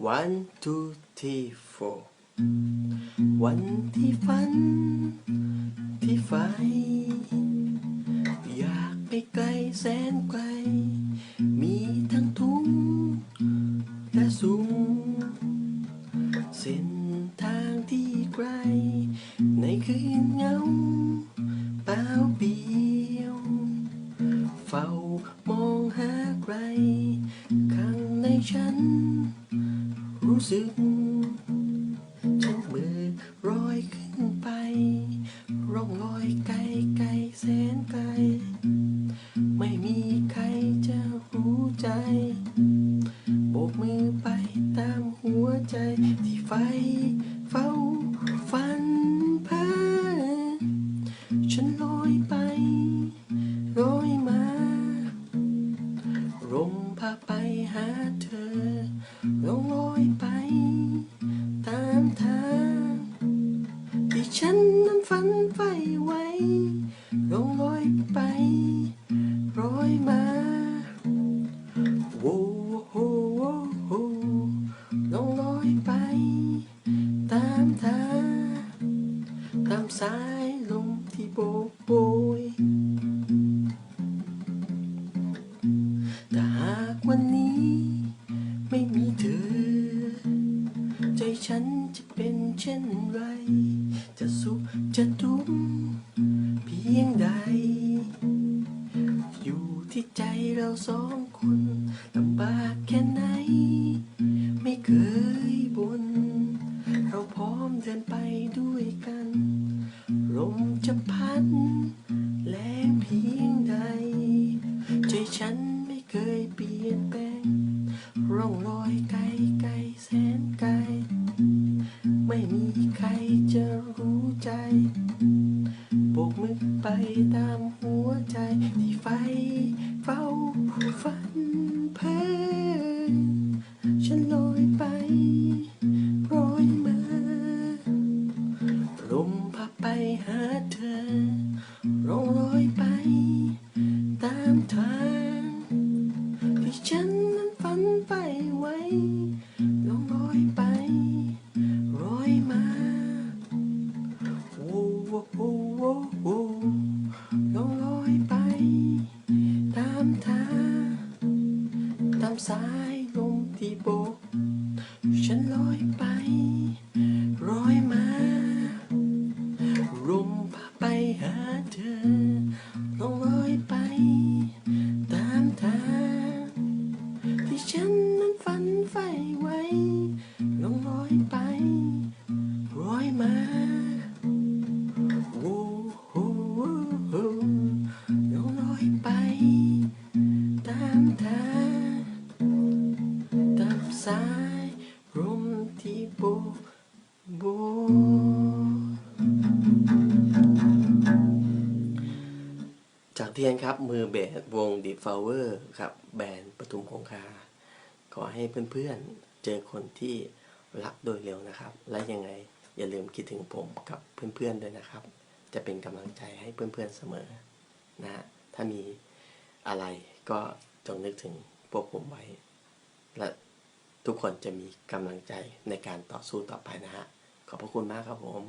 one two three four วันที่ฝัน ที่ไฟอยากไปไกลแสนไกล มีทั้งทุ่งและสูง เส้นทางที่ไกล ในคืนเงาเปล่าเปลี่ยว เฝ้ามองหาใคร ข้างในฉัน สึกฉันมือรอยขึ้นไป ร่องรอยไกลไกลแสนไกล ไม่มีใครจะรู้ใจโบกมือไปตามหัวใจที่ไฟเฝ้าฝันเพ้อฉันลอยไปลอยมาลมพาไปหาเธอลง นั้นฝันใฝ่ไว้ลงลอยไปลอยมาโว้โหโว้โหลงลอยไป ตามทางตามสายลมที่โบกโบยแต่หากวันนี้ ไม่มีเธอ ใจฉันจะเป็นเช่นไร สุขจะทุกข์เพียงใด อยู่ที่ใจเราสองคนลำบากแค่ไหน ไม่เคยบน เราพร้อมเดินไปด้วยกัน ลมจะพัดแรงเพียงใด ใจฉันไม่เคยเปลี่ยนแปลงร่องรอยไกลไกลแสนไกล ไม่มีใคร รู้ใจโบกมือไปตามหัวใจที่ไฟเฝ้าฝันเพ้อฉันลอยไปลอยมาลมพาไปหาเธอลองลอยไปตามทางามสายลมที่โบกฉันลอยไปลอยมาลมพาไปหาเธอลองลอยไป ตามทางที่ฉันนั้นฝันใฝ่ไว้ลองลอยไปลอยมาโว้โหลองลอยไป ตามทางามสายลมที่โบโบจากเทียนครับ มือเบสวงดีฟลเวอร์ครับแบรนด์ปทุมคงคา ขอให้เพื่อนๆ เจอคนที่รักโดยเร็วนะครับ และยังไงอย่าลืมคิดถึงผมกับเพื่อนๆด้วยนะครับ จะเป็นกำลังใจให้เพื่อนๆเสมอนะฮะถ้ามีอะไรก็จงนึกถึงพวกผมไว้และ ทุกคนจะมีกำลังใจในการต่อสู้ต่อไปนะฮะ ขอบพระคุณมากครับผม